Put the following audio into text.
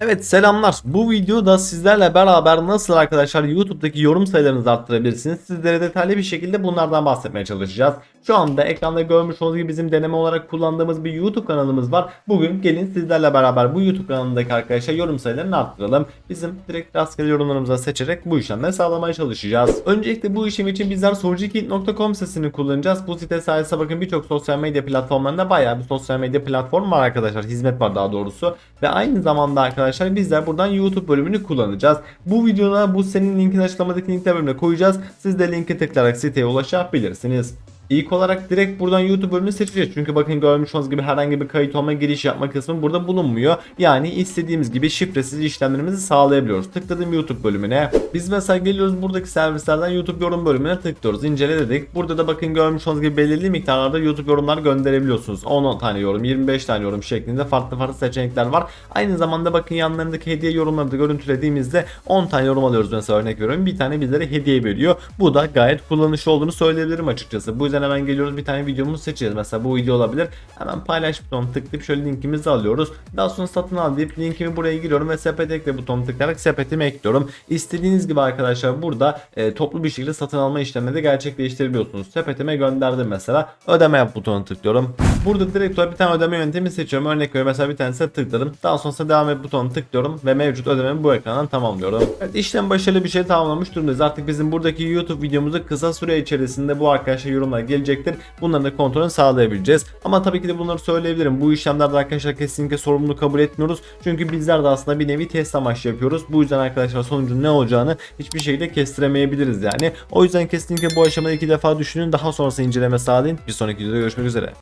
Evet selamlar. Bu videoda sizlerle beraber nasıl arkadaşlar YouTube'daki yorum sayılarınızı arttırabilirsiniz. Sizlere detaylı bir şekilde bunlardan bahsetmeye çalışacağız. Şu anda ekranda görmüş olduğunuz gibi bizim deneme olarak kullandığımız bir YouTube kanalımız var. Bugün gelin sizlerle beraber bu YouTube kanalındaki arkadaşlar yorum sayılarını arttıralım. Bizim direkt rastgele yorumlarımıza seçerek bu işlemleri sağlamaya çalışacağız. Öncelikle bu işlem için bizler sorucukit.com sitesini kullanacağız. Bu site sayesinde bakın birçok sosyal medya platformlarında bayağı bir sosyal medya platform var arkadaşlar. Hizmet var daha doğrusu. Ve aynı zamanda arkadaşlar bizler buradan YouTube bölümünü kullanacağız. Bu videoda bu senin linkini açıklamadaki linkler bölümüne koyacağız. Siz de linke tıklayarak siteye ulaşabilirsiniz. İlk olarak direkt buradan YouTube bölümünü seçeceğiz. Çünkü bakın görmüş olduğunuz gibi herhangi bir kayıt olma giriş yapma kısmı burada bulunmuyor. Yani istediğimiz gibi şifresiz işlemlerimizi sağlayabiliyoruz. Tıkladım YouTube bölümüne. Biz mesela geliyoruz buradaki servislerden YouTube yorum bölümüne tıklıyoruz. İncele dedik. Burada da bakın görmüş olduğunuz gibi belirli miktarlarda YouTube yorumlar gönderebiliyorsunuz. 10 tane yorum, 25 tane yorum şeklinde farklı farklı seçenekler var. Aynı zamanda bakın yanlarındaki hediye yorumları da görüntülediğimizde 10 tane yorum alıyoruz mesela örnek veriyorum. Bir tane bizlere hediye veriyor. Bu da gayet kullanışlı olduğunu söyleyebilirim açıkçası. Bu yüzden hemen geliyoruz bir tane videomuzu seçeceğiz. Mesela bu video olabilir. Hemen paylaş butonuna tıklayıp şöyle linkimizi alıyoruz. Daha sonra satın al deyip linkimi buraya giriyorum ve sepet ekle butonuna tıklayarak sepetime ekliyorum. İstediğiniz gibi arkadaşlar burada e, toplu bir şekilde satın alma işlemini de gerçekleştirebiliyorsunuz. Sepetime gönderdim mesela. Ödeme yap butonuna tıklıyorum. Burada direkt olarak bir tane ödeme yöntemi seçiyorum. Örnek veriyorum mesela bir tanesine tıkladım. Daha sonrasında devam et butonuna tıklıyorum ve mevcut ödememi bu ekrandan tamamlıyorum. Evet işlem başarılı bir şey tamamlamış durumdayız. Artık bizim buradaki YouTube videomuzu kısa süre içerisinde bu arkadaşlar yorumlar gelecektir. Bunların da kontrolünü sağlayabileceğiz. Ama tabii ki de bunları söyleyebilirim. Bu işlemlerde arkadaşlar kesinlikle sorumluluğu kabul etmiyoruz. Çünkü bizler de aslında bir nevi test amaçlı yapıyoruz. Bu yüzden arkadaşlar sonucun ne olacağını hiçbir şekilde kestiremeyebiliriz yani. O yüzden kesinlikle bu aşamada iki defa düşünün. Daha sonrasında inceleme sağlayın. Bir sonraki videoda görüşmek üzere.